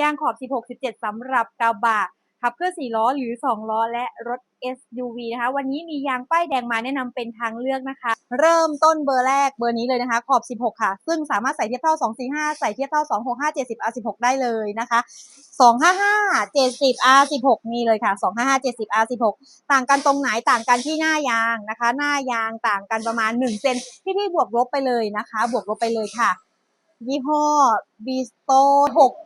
ยางขอบ 16 17 สำหรับกระบะขับเคลื่อน4ล้อหรือ 2 ล้อและรถ SUV นะคะ วันนี้มียางป้ายแดงมาแนะนำเป็นทางเลือกนะคะ เริ่มต้นเบอร์แรกเบอร์นี้เลยนะคะ ขอบ 16 ค่ะ ซึ่งสามารถใส่เทียบเท่า 245 ใส่เทียบเท่า 265 70 R16 ได้เลยนะคะ 255 70 R16 นี่เลยค่ะ 255 70 R16 ต่างกันตรงไหนต่างกันที่หน้ายางนะคะ หน้ายางต่างกันประมาณ1เซนที่พี่บวกลบไปเลยนะคะ บวกลบไปเลยค่ะ ยี่ห้อ b s t o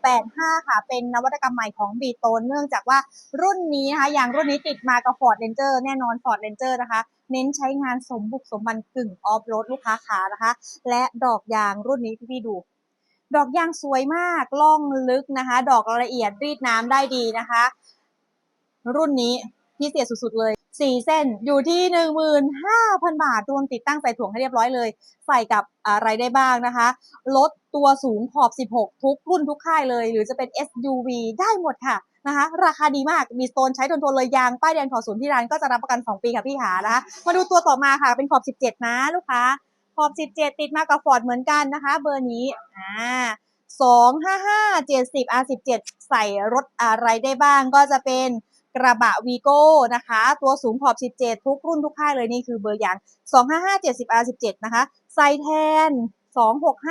685 ค่ะ เป็นนวัตกรรมใหม่ของ b s t o เนื่องจากว่ารุ่นนี้นะคะ อย่างรุ่นนี้ติดมากับ Ford Ranger แน่นอน Ford Ranger นะคะ เน้นใช้งานสมบุกสมบันกึ่งออฟโรดลูกค้าขานะคะ และดอกยางรุ่นนี้ที่พี่ดู ดอกยางสวยมากล่องลึกนะคะ ดอกละเอียดรีดน้ำได้ดีนะคะ รุ่นนี้ พิเศษสุดๆเลย 4 เส้นอยู่ที่ 15,000 บาท รวมติดตั้งใส่ถุงให้เรียบร้อยเลย ใส่กับอะไรได้บ้างนะคะ รถตัวสูงขอบ 16 ทุกรุ่นทุกค่ายเลย หรือจะเป็น SUV ได้หมดค่ะนะคะราคาดีมากมีโตนใช้ทนทนเลยยาง ป้ายแดงขอบศูนย์ที่ร้านก็จะรับประกัน 2 ปีค่ะพี่หานะคะมาดูตัวต่อมาค่ะเป็นขอบ 17 นะลูกค้าขอบ 17 ติดมากับฟอร์ดเหมือนกันนะคะ เบอร์นี้อ่า255 70 R17 ใส่รถอะไรได้บ้างก็จะเป็น กระบะวีโก้นะคะ ตัวสูงขอบ 17 ทุกรุ่นทุกค่ายเลยนี่คือเบอร์อย่าง 255 70 R17 นะคะใส่แทน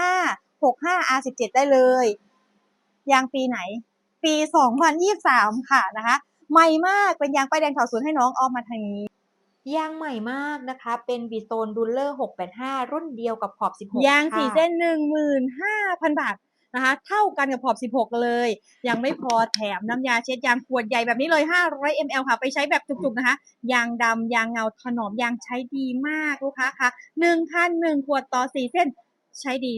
265 65 R17 ได้เลย ยางปีไหน ปี 2023 ค่ะนะคะใหม่มากเป็นยางป้ายแดงขาวศูนย์ให้น้องออกมาทางนี้ยางใหม่มากนะคะ เป็นบีโซนดูลเลอร์685 รุ่นเดียวกับขอบ 16 ยางค่ะ4เส้น 15,000 บาท นะคะ เท่ากันกับขอบ 16 เลย ยังไม่พอแถมน้ำยาเช็ดยางขวดใหญ่แบบนี้เลย 500 ml ค่ะ ไปใช้แบบจุกๆนะคะ ยางดำยางเงาถนอมยางใช้ดีมากลูกค้าค่ะ1คัน1ขวดต่อ 4 เส้นใช้ดี